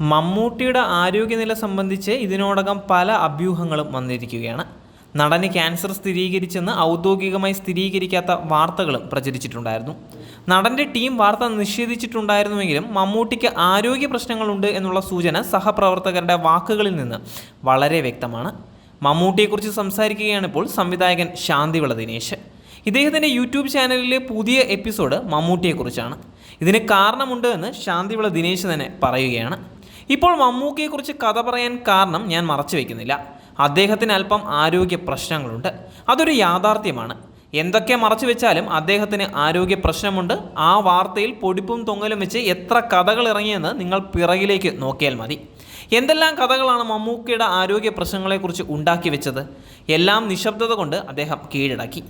മമ്മൂട്ടിയുടെ ആരോഗ്യനില സംബന്ധിച്ച് ഇതിനോടകം പല അഭ്യൂഹങ്ങളും വന്നിരിക്കുകയാണ്. നടന് ക്യാൻസർ സ്ഥിരീകരിച്ചെന്ന് ഔദ്യോഗികമായി സ്ഥിരീകരിക്കാത്ത വാർത്തകളും പ്രചരിച്ചിട്ടുണ്ടായിരുന്നു. നടന്റെ ടീം വാർത്ത നിഷേധിച്ചിട്ടുണ്ടായിരുന്നുവെങ്കിലും മമ്മൂട്ടിക്ക് ആരോഗ്യ പ്രശ്നങ്ങളുണ്ട് എന്നുള്ള സൂചന സഹപ്രവർത്തകരുടെ വാക്കുകളിൽ നിന്ന് വളരെ വ്യക്തമാണ്. മമ്മൂട്ടിയെക്കുറിച്ച് സംസാരിക്കുകയാണ് ഇപ്പോൾ സംവിധായകൻ ശാന്തിവിള ദിനേശ്. ഇദ്ദേഹത്തിന്റെ യൂട്യൂബ് ചാനലിലെ പുതിയ എപ്പിസോഡ് മമ്മൂട്ടിയെക്കുറിച്ചാണ്. ഇതിന് കാരണമുണ്ട് എന്ന് ശാന്തിവിള ദിനേശ് തന്നെ പറയുകയാണ്. ഇപ്പോൾ മമ്മൂക്കയെക്കുറിച്ച് കഥ പറയാൻ കാരണം ഞാൻ മറച്ചു വയ്ക്കുന്നില്ല അദ്ദേഹത്തിന് അല്പം ആരോഗ്യ പ്രശ്നങ്ങളുണ്ട്. അതൊരു യാഥാർത്ഥ്യമാണ്. എന്തൊക്കെ മറച്ചു വെച്ചാലും അദ്ദേഹത്തിന് ആരോഗ്യ പ്രശ്നമുണ്ട്. ആ വാർത്തയിൽ പൊടിപ്പും തൊങ്ങലും വെച്ച് എത്ര കഥകൾ ഇറങ്ങിയെന്ന് നിങ്ങൾ പിറകിലേക്ക് നോക്കിയാൽ മതി. എന്തെല്ലാം കഥകളാണ് മമ്മൂക്കയുടെ ആരോഗ്യ പ്രശ്നങ്ങളെക്കുറിച്ച് ഉണ്ടാക്കി വെച്ചത്? എല്ലാം നിശബ്ദത കൊണ്ട് അദ്ദേഹം കീഴടക്കി.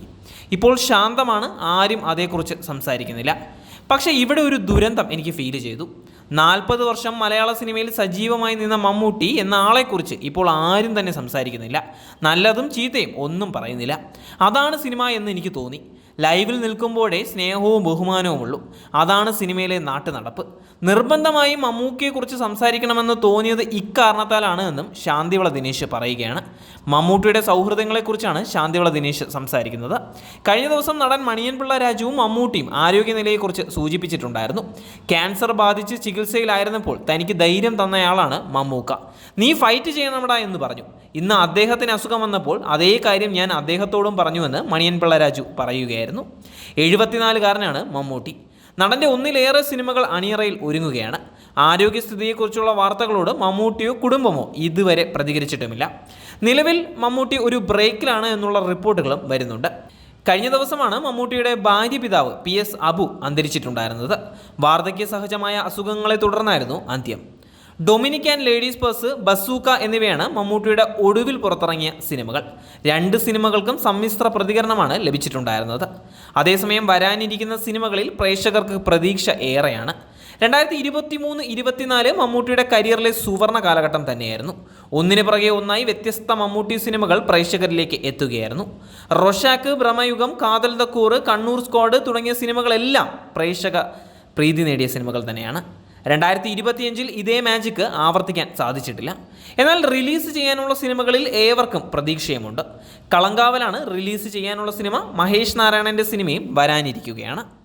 ഇപ്പോൾ ശാന്തമാണ് ആരും അതേക്കുറിച്ച് സംസാരിക്കുന്നില്ല. പക്ഷേ ഇവിടെ ഒരു ദുരന്തം എനിക്ക് ഫീൽ ചെയ്തു. നാൽപ്പത് വർഷം മലയാള സിനിമയിൽ സജീവമായി നിന്ന മമ്മൂട്ടി എന്ന ആളെക്കുറിച്ച് ഇപ്പോൾ ആരും തന്നെ സംസാരിക്കുന്നില്ല. നല്ലതും ചീത്തയും ഒന്നും പറയുന്നില്ല. അതാണ് സിനിമ എന്ന് എനിക്ക് തോന്നി. ലൈവിൽ നിൽക്കുമ്പോഴേ സ്നേഹവും ബഹുമാനവും ഉള്ളൂ. അതാണ് സിനിമയിലെ നാട്ടു നടപ്പ് നിർബന്ധമായും മമ്മൂക്കിയെക്കുറിച്ച് സംസാരിക്കണമെന്ന് തോന്നിയത് ഇക്കാരണത്താലാണ് എന്നും ശാന്തിവള ദിനേശ് പറയുകയാണ്. മമ്മൂട്ടിയുടെ സൗഹൃദങ്ങളെക്കുറിച്ചാണ് ശാന്തിവള ദിനേശ് സംസാരിക്കുന്നത്. കഴിഞ്ഞ ദിവസം നടൻ മണിയൻപിള്ള രാജുവും മമ്മൂട്ടിയും ആരോഗ്യനിലയെക്കുറിച്ച് സൂചിപ്പിച്ചിട്ടുണ്ടായിരുന്നു. ക്യാൻസർ ബാധിച്ച് ചികിത്സയിലായിരുന്നപ്പോൾ തനിക്ക് ധൈര്യം തന്നയാളാണ് മമ്മൂക്ക. നീ ഫൈറ്റ് ചെയ്യണമടാ എന്ന് പറഞ്ഞു. ഇന്ന് അദ്ദേഹത്തിന് അസുഖം വന്നപ്പോൾ അതേ കാര്യം ഞാൻ അദ്ദേഹത്തോടും പറഞ്ഞുവെന്ന് മണിയൻപിള്ള രാജു പറയുകയായിരുന്നു. എഴുപത്തിനാലുകാരനാണ് മമ്മൂട്ടി. നടന്റെ ഒന്നിലേറെ സിനിമകൾ അണിയറയിൽ ഒരുങ്ങുകയാണ്. ആരോഗ്യസ്ഥിതിയെക്കുറിച്ചുള്ള വാർത്തകളോട് മമ്മൂട്ടിയോ കുടുംബമോ ഇതുവരെ പ്രതികരിച്ചിട്ടുമില്ല. നിലവിൽ മമ്മൂട്ടി ഒരു ബ്രേക്കിലാണ് എന്നുള്ള റിപ്പോർട്ടുകളും വരുന്നുണ്ട്. കഴിഞ്ഞ ദിവസമാണ് മമ്മൂട്ടിയുടെ ഭാര്യ പിതാവ് പി എസ് അബു അന്തരിച്ചിട്ടുണ്ടായിരുന്നത്. വാർദ്ധക്യ സഹജമായ അസുഖങ്ങളെ തുടർന്നായിരുന്നു അന്ത്യം. ഡൊമിനിക്കാൻ ലേഡീസ് പേഴ്സ് ബസൂക്ക എന്നിവയാണ് മമ്മൂട്ടിയുടെ ഒടുവിൽ പുറത്തിറങ്ങിയ സിനിമകൾ. രണ്ട് സിനിമകൾക്കും സമ്മിശ്ര പ്രതികരണമാണ് ലഭിച്ചിട്ടുണ്ടായിരുന്നത്. അതേസമയം വരാനിരിക്കുന്ന സിനിമകളിൽ പ്രേക്ഷകർക്ക് പ്രതീക്ഷ ഏറെയാണ്. രണ്ടായിരത്തി ഇരുപത്തി മൂന്ന് ഇരുപത്തിനാല് മമ്മൂട്ടിയുടെ കരിയറിലെ സുവർണ കാലഘട്ടം തന്നെയായിരുന്നു. ഒന്നിനു പുറകെ ഒന്നായി വ്യത്യസ്ത മമ്മൂട്ടി സിനിമകൾ പ്രേക്ഷകരിലേക്ക് എത്തുകയായിരുന്നു. റൊഷാക്ക് ഭ്രമയുഗം കാതൽ ദക്കൂർ കണ്ണൂർ സ്ക്വാഡ് തുടങ്ങിയ സിനിമകളെല്ലാം പ്രേക്ഷക പ്രീതി നേടിയ സിനിമകൾ തന്നെയാണ്. രണ്ടായിരത്തി ഇരുപത്തിയഞ്ചിൽ ഇതേ മാജിക്ക് ആവർത്തിക്കാൻ സാധിച്ചിട്ടില്ല. എന്നാൽ റിലീസ് ചെയ്യാനുള്ള സിനിമകളിൽ ഏവർക്കും പ്രതീക്ഷയുമുണ്ട്. കളങ്കാവലാണ് റിലീസ് ചെയ്യാനുള്ള സിനിമ. മഹേഷ് നാരായണന്റെ സിനിമയും വരാനിരിക്കുകയാണ്.